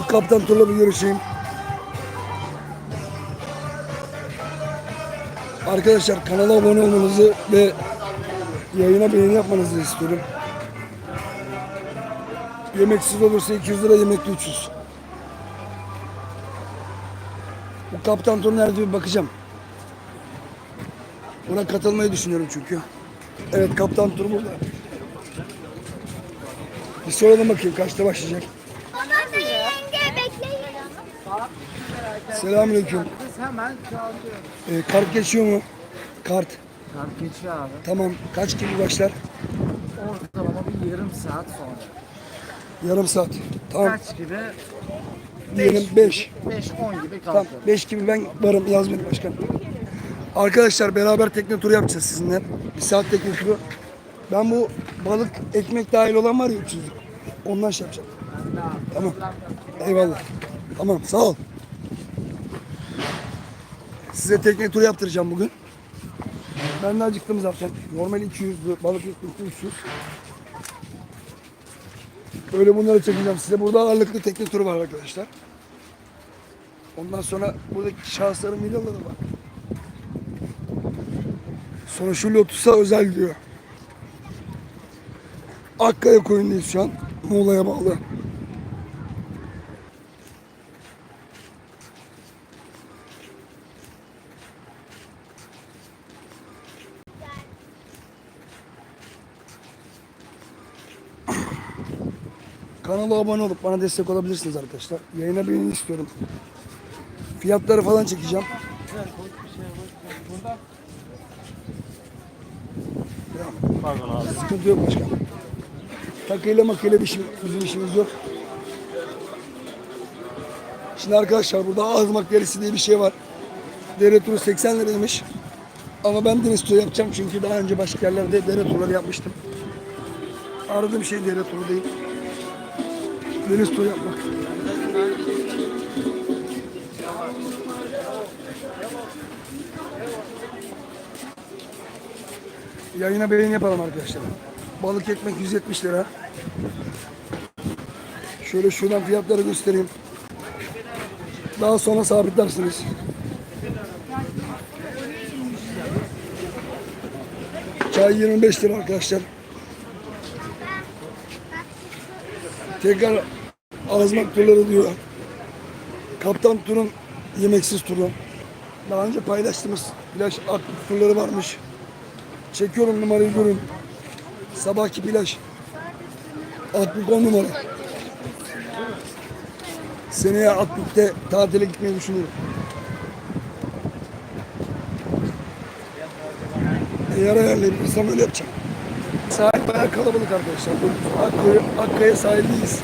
Şu kaptan turla bir görüşeyim. Arkadaşlar kanala abone olmanızı ve yayına beğeni yapmanızı istiyorum. Yemeksiz olursa 200 lira, yemekli 300. Bu kaptan tur nerede bir bakacağım. Buna katılmayı düşünüyorum çünkü. Evet kaptan tur burada. Bir soralım bakayım kaçta başlayacak. Selamünaleyküm. Biz hemen çağırıyoruz. Ee, kart geçiyor mu? Kart. Kart geçiyor abi. Tamam. Kaç gibi başlar? Ortalama bir yarım saat sonra. Yarım saat. Tamam. Kaç gibi? Diyelim 5. 5-10 gibi Tamam. kalkıyoruz. 5 gibi ben varım. Yaz beni başkan. Arkadaşlar beraber tekne turu yapacağız sizinle. Bir saat tekne turu. Ben bu balık ekmek dahil olan var ya 300 Ondan şey yapacağım. Tamam. Eyvallah. Tamam sağ ol. Size tekne turu yaptıracağım bugün. Ben de acıktım zaten. Normal 200 balık ekmek 300. Böyle bunları çekeceğim size. Burada ağırlıklı tekne turu var arkadaşlar. Ondan sonra buradaki şahısların villaları var. Sonra şu Lotus'a özel diyor. Akkaya koyundayız şu an. Muğla'ya bağlı. Kanala abone olup bana destek olabilirsiniz arkadaşlar. Yayına beğeni istiyorum. Fiyatları falan çekeceğim. Pardon abi. Sıkıntı yok başkan. Takıyla makıyla bir şey, bizim işimiz yok. Şimdi arkadaşlar burada ağızmak derisi diye bir şey var. Dere turu 80 liraymış. Ama ben deniz turu yapacağım çünkü daha önce başka yerlerde dere turları yapmıştım. Aradığım şey dere turu değil. Deniz turu yapmak. Yayına beğeni yapalım arkadaşlar. Balık ekmek 170 lira. Şöyle şuradan fiyatları göstereyim. Daha sonra sabitlersiniz. Çay 25 lira arkadaşlar. Tekrar azmak turları diyor. Kaptan turun yemeksiz turu. Daha önce paylaştığımız plaj aktif turları varmış. Çekiyorum numarayı görün. Sabahki plaj. 60 numara. Seneye Akbük'te tatile gitmeyi düşünüyorum. Eğer ayarlayabilirsem öyle yapacağım. Sahil bayağı kalabalık arkadaşlar. Akkaya, Akkaya sahildeyiz.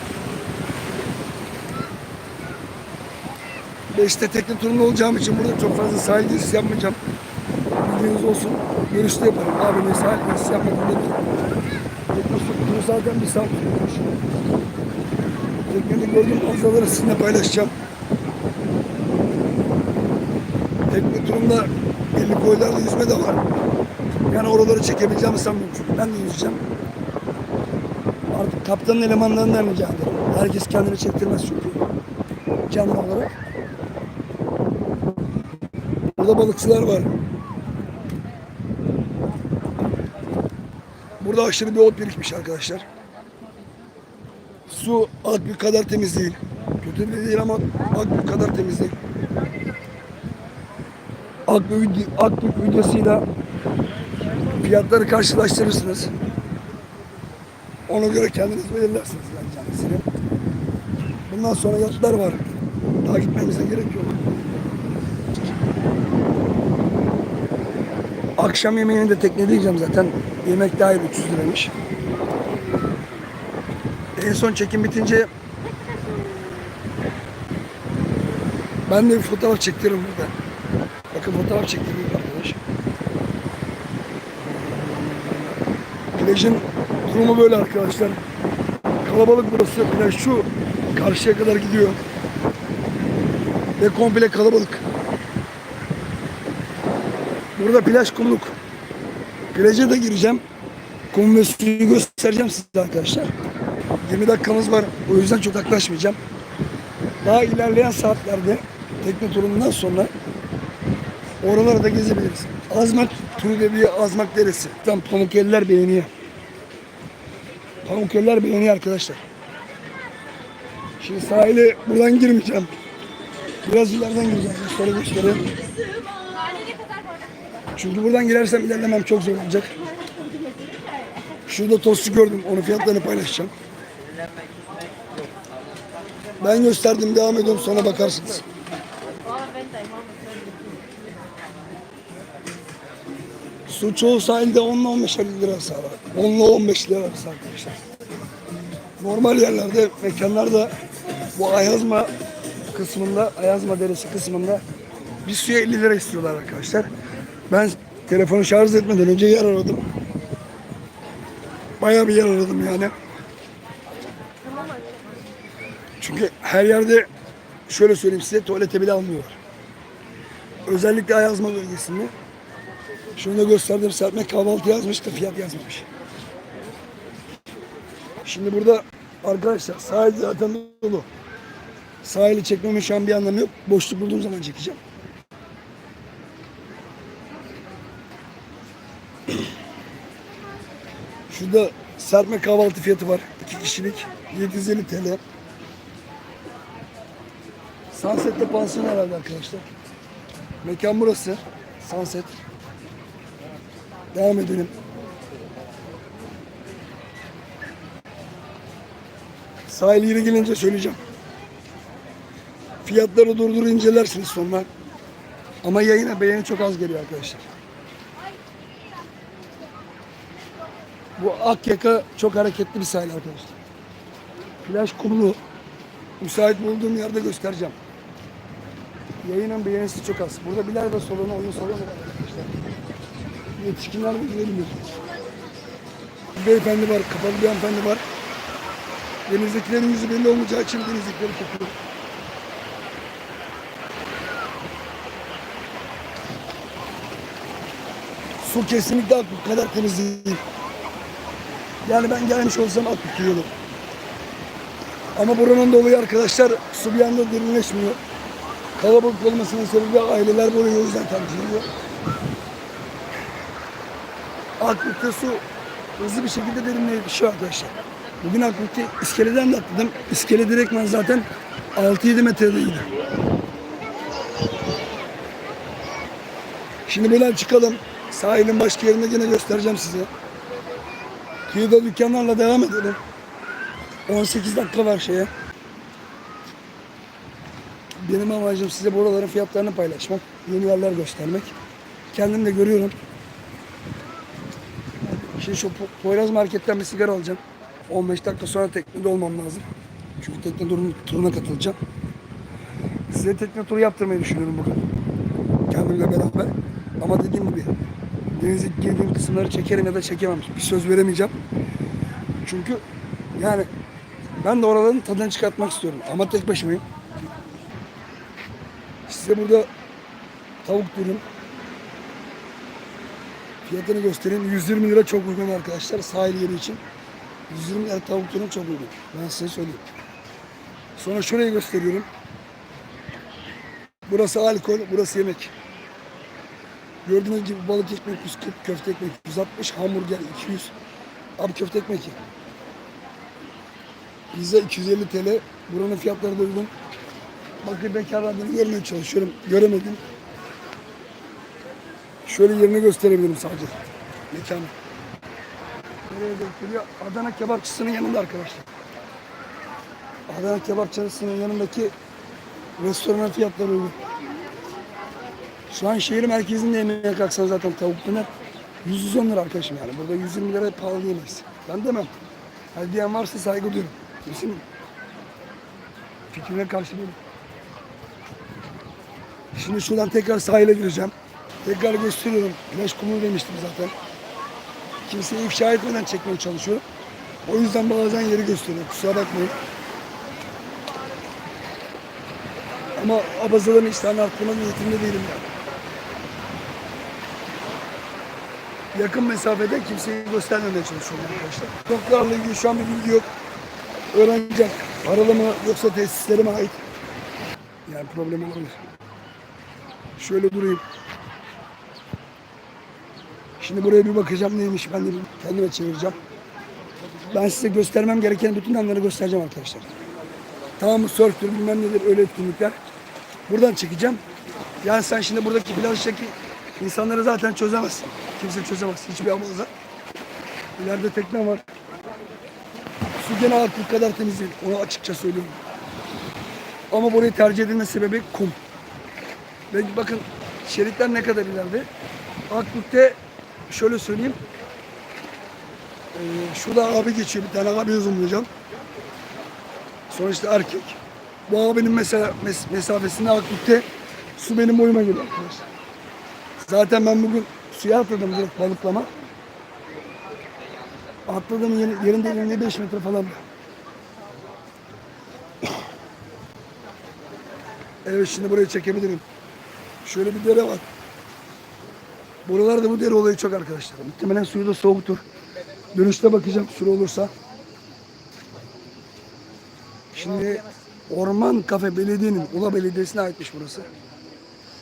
Beşte tekne turunda olacağım için burada çok fazla sahil gezisi yapmayacağım. Bilginiz olsun. Görüşte yaparım. Abi ne sahil gezisi yapmadım dedim. Tekne turu zaten bir saat sürüyormuş. Teknede gördüğüm manzaraları sizinle paylaşacağım. Tekne turunda belli koylarda yüzme de var. Yani oraları çekebileceğimi sanmıyorum çünkü ben de yüzeceğim. Artık kaptanın elemanlarından rica ederim. Herkes kendini çektirmez çünkü. Canlı olarak. Burada balıkçılar var. Burada aşırı bir ot birikmiş arkadaşlar. Su Akbük kadar temiz değil. Kötü de değil ama Akbük kadar temiz değil. Akbük, Akbük videosuyla fiyatları karşılaştırırsınız. Ona göre kendiniz belirlersiniz. Bundan sonra yatlar var. Daha gitmemize gerek yok. Akşam yemeğini de teknede yiyeceğim zaten. Yemek dahil 300 liraymış. En son çekim bitince ben de bir fotoğraf çektiririm burada. Bakın fotoğraf çektirdim arkadaş. Plajın durumu böyle arkadaşlar. Kalabalık burası. Plaj şu karşıya kadar gidiyor. Ve komple kalabalık. Burada plaj kumluk. Plaja da gireceğim. Kum ve suyu göstereceğim size arkadaşlar. 20 dakikamız var. O yüzden çok yaklaşmayacağım. daha ilerleyen saatlerde tekne turundan sonra oraları da gezebiliriz. Azmak turu dediği Azmak Deresi. Tam Pamukkeliler beğeniyor. Pamukkeliler beğeniyor arkadaşlar. Şimdi sahile buradan girmeyeceğim. Biraz ileriden gireceğim. Göstere göstere. Çünkü buradan girersem ilerlemem çok zor olacak. Şurada tostu gördüm. Onun fiyatlarını paylaşacağım. Ben gösterdim. Devam ediyorum. Sonra bakarsınız. Su çoğu sahilde 10 ile 15 lira var. 10 ile 15 lira arkadaşlar. Normal yerlerde, mekanlarda bu Ayazma kısmında, Ayazma Deresi kısmında bir suya 50 lira istiyorlar arkadaşlar. Ben telefonu şarj etmeden önce yer aradım. Bayağı bir yer aradım yani. Çünkü her yerde şöyle söyleyeyim size tuvalete bile almıyorlar. Özellikle Ayazma bölgesinde. Şunu da gösterdim serpme kahvaltı yazmış da fiyat yazmamış. Şimdi burada arkadaşlar sahil zaten dolu. Sahili çekmemin şu an bir anlamı yok. Boşluk bulduğum zaman çekeceğim. Şurada serpme kahvaltı fiyatı var. 2 kişilik 750 TL. Sunset'te pansiyon herhalde arkadaşlar. Mekan burası. Sunset. Devam edelim. Sahil yeri gelince söyleyeceğim. Fiyatları durdur incelersiniz sonra. Ama yayına beğeni çok az geliyor arkadaşlar. Bu Akyaka çok hareketli bir sahil arkadaşlar. Plaj kumlu. Müsait bulduğum yerde göstereceğim. Yayının beğenisi çok az. Burada bilardo salonu, oyun salonu var arkadaşlar. Yetişkinler de girebilir. Bir beyefendi var, kapalı bir hanımefendi var. Denizdekilerin yüzü belli olmayacağı için denizdekileri çekiyor. Su kesinlikle Akbük kadar temiz değil. Yani ben gelmiş olsam Akbük yiyorum. Ama buranın dolayı arkadaşlar su bir anda derinleşmiyor. Kalabalık olmasının sebebi aileler burayı o yüzden tercih. Akbük'te su hızlı bir şekilde derinleşiyor arkadaşlar. Bugün Akbük'te iskeleden de atladım. İskele direktmen zaten 6-7 metredeydi. Şimdi buradan çıkalım. Sahilin başka yerinde yine göstereceğim size. Kıyıda dükkanlarla devam edelim. 18 dakika var şeye. Benim amacım size buraların fiyatlarını paylaşmak. Yeni yerler göstermek. Kendim de görüyorum. Şimdi şu Po- Poyraz Market'ten bir sigara alacağım. 15 dakika sonra teknede olmam lazım. Çünkü tekne turuna katılacağım. Size tekne turu yaptırmayı düşünüyorum bugün. Kendimle beraber. Ama dediğim gibi denize girdiğim kısımları çekerim ya da çekemem. Bir söz veremeyeceğim. Çünkü yani ben de oraların tadını çıkartmak istiyorum. Ama tek başımayım. Size burada tavuk dürüm fiyatını göstereyim. 120 lira çok uygun arkadaşlar sahil yeri için. 120 lira tavuk dürüm çok uygun. Ben size söyleyeyim. Sonra şurayı gösteriyorum. Burası alkol, burası yemek. Gördüğünüz gibi balık ekmek 140, köfte ekmek 160, hamburger 200. Abi köfte ekmek. Pizza 250 TL. Buranın fiyatları da uygun. Bakır bekarlardan görmeye çalışıyorum. Göremedim. Şöyle yerini gösterebilirim sadece. Mekanı. Nereye gösteriyor? Adana kebapçısının yanında arkadaşlar. Adana kebapçısının yanındaki restoranın fiyatları uygun. Şu an şehir merkezinde yemeğe kalksan zaten tavuk döner 110 lira arkadaşım yani. Burada 120 lira pahalı yemeyiz. Ben demem. Her diyen varsa saygı duyuyorum. Bizim fikrine karşı değilim. Şimdi şuradan tekrar sahile gireceğim. Tekrar gösteriyorum. Güneş kumu demiştim zaten. Kimseyi ifşa etmeden çekmeye çalışıyorum. O yüzden bazen yeri gösteriyorum. Kusura bakmayın. Ama abazaların işlerini arttırma niyetinde değilim yani. Yakın mesafede kimseyi göstermemeye çalışıyorum arkadaşlar. Doklarla ilgili şu an bir bilgi yok. Öğreneceğim. Paralı mı yoksa tesislerime ait. Yani problem olabilir. Şöyle durayım. Şimdi buraya bir bakacağım neymiş ben de kendime çevireceğim. Ben size göstermem gereken bütün anları göstereceğim arkadaşlar. Tamam mı? Surftür bilmem nedir öyle etkinlikler. Buradan çekeceğim. Yani sen şimdi buradaki plajdaki insanları zaten çözemezsin. Kimse çözemez. Hiçbir havuzda. İleride tekne var. Su gene aklı kadar temiz değil. Onu açıkça söylüyorum. Ama burayı tercih edilme sebebi kum. Ve bakın şeritler ne kadar ileride. Akbük'te şöyle söyleyeyim. Ee, şurada abi geçiyor. Bir tane abi zoomlayacağım. Sonra işte erkek. Bu abinin mesela mes- mesafesinde Akbük'te su benim boyuma geliyor arkadaşlar. Zaten ben bugün suya atladım direkt balıklama. Atladığım yerin, yerin derinliği 5 metre falan. Evet şimdi burayı çekebilirim. Şöyle bir dere var. Buralarda bu dere olayı çok arkadaşlar. Muhtemelen suyu da soğuktur. Dönüşte bakacağım süre olursa. Şimdi Orman Kafe Belediye'nin, Ula Belediyesi'ne aitmiş burası.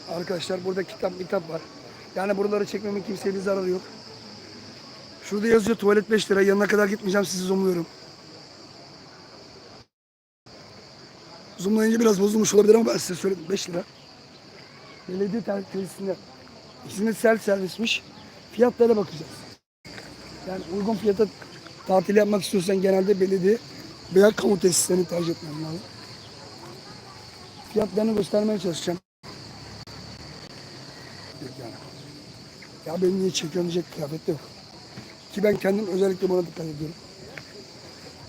Arkadaşlar burada kitap kitap var. Yani buraları çekmemin kimseye bir zararı yok. Şurada yazıyor tuvalet 5 lira. Yanına kadar gitmeyeceğim sizi zoomluyorum. Zoomlayınca biraz bozulmuş olabilir ama ben size söyledim 5 lira. Belediye tesisinde. İkisinin self servismiş. Fiyatlara bakacağız. Yani uygun fiyata tatil yapmak istiyorsan genelde belediye veya kamu tesislerini tercih etmem lazım. Fiyatlarını göstermeye çalışacağım. Yok yani. Ya beni niye çekiyorsun diyecek kıyafet yok. Ki ben kendim özellikle buna dikkat ediyorum.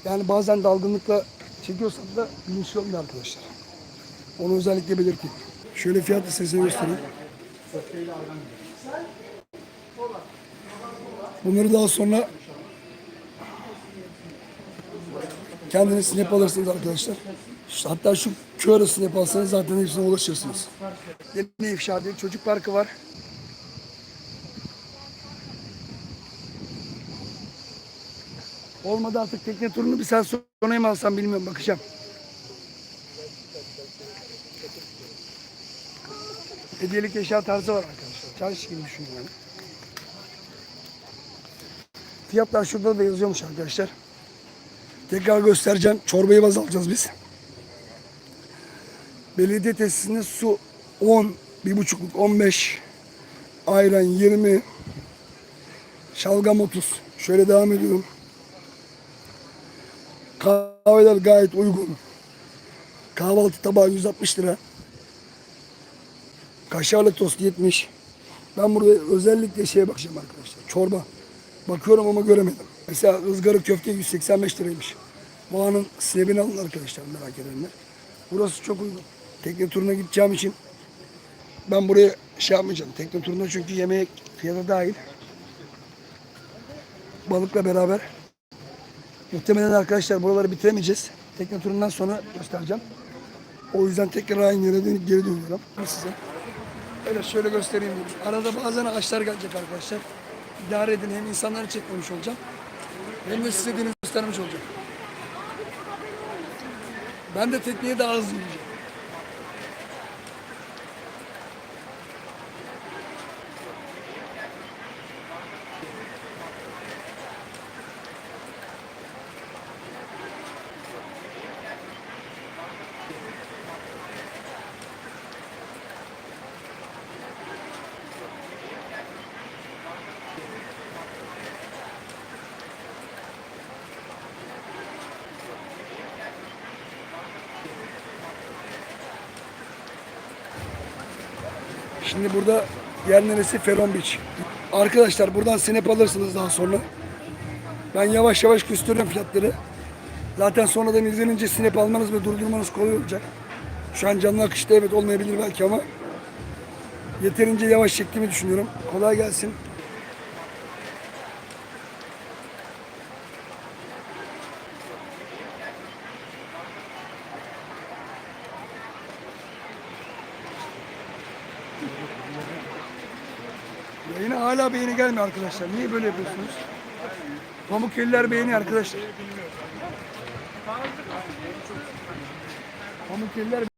Yani bazen dalgınlıkla çekiyorsam da bilinçli olun arkadaşlar. Onu özellikle belirteyim. Şöyle fiyat listesini göstereyim. Bunları daha sonra kendiniz snap alırsınız arkadaşlar. Hatta şu arası snap alsanız zaten hepsine ulaşırsınız. Yeni ifşa değil, çocuk parkı var. Olmadı artık tekne turunu bir saat sonra mı alsam bilmiyorum bakacağım. Hediyelik eşya tarzı var arkadaşlar. Çarşı gibi düşünün yani. Fiyatlar şurada da yazıyormuş arkadaşlar. Tekrar göstereceğim. Çorbayı baz alacağız biz. Belediye tesisinde su 10, bir buçukluk 15, ayran 20, şalgam 30. Şöyle devam ediyorum. Kahveler gayet uygun. Kahvaltı tabağı 160 lira. Kaşarlı tost 70. Ben burada özellikle şeye bakacağım arkadaşlar. Çorba. Bakıyorum ama göremedim. Mesela ızgara köfte 185 liraymış. Mağanın snebini alın arkadaşlar merak edenler. Burası çok uygun. Tekne turuna gideceğim için ben buraya şey yapmayacağım. Tekne turuna çünkü yemek fiyatı dahil. Balıkla beraber. Muhtemelen arkadaşlar buraları bitiremeyeceğiz. Tekne turundan sonra göstereceğim. O yüzden tekrar aynı yere dönüp geri dönüyorum size. Öyle şöyle göstereyim dedim. Arada bazen ağaçlar gelecek arkadaşlar. İdare edin. Hem insanları çekmemiş olacağım. Hem de size deniz göstermiş olacağım. Ben de tekneye daha hızlı yürüyeceğim. Şimdi burada yer neresi? Feron Beach. Arkadaşlar buradan sinep alırsınız daha sonra. Ben yavaş yavaş gösteriyorum fiyatları. Zaten sonradan izlenince sinep almanız ve durdurmanız kolay olacak. Şu an canlı akışta evet olmayabilir belki ama yeterince yavaş çektiğimi düşünüyorum. Kolay gelsin. Yayına hala beğeni gelmiyor arkadaşlar. Niye böyle yapıyorsunuz? Pamuk eller beğeni arkadaşlar. Pamuk eller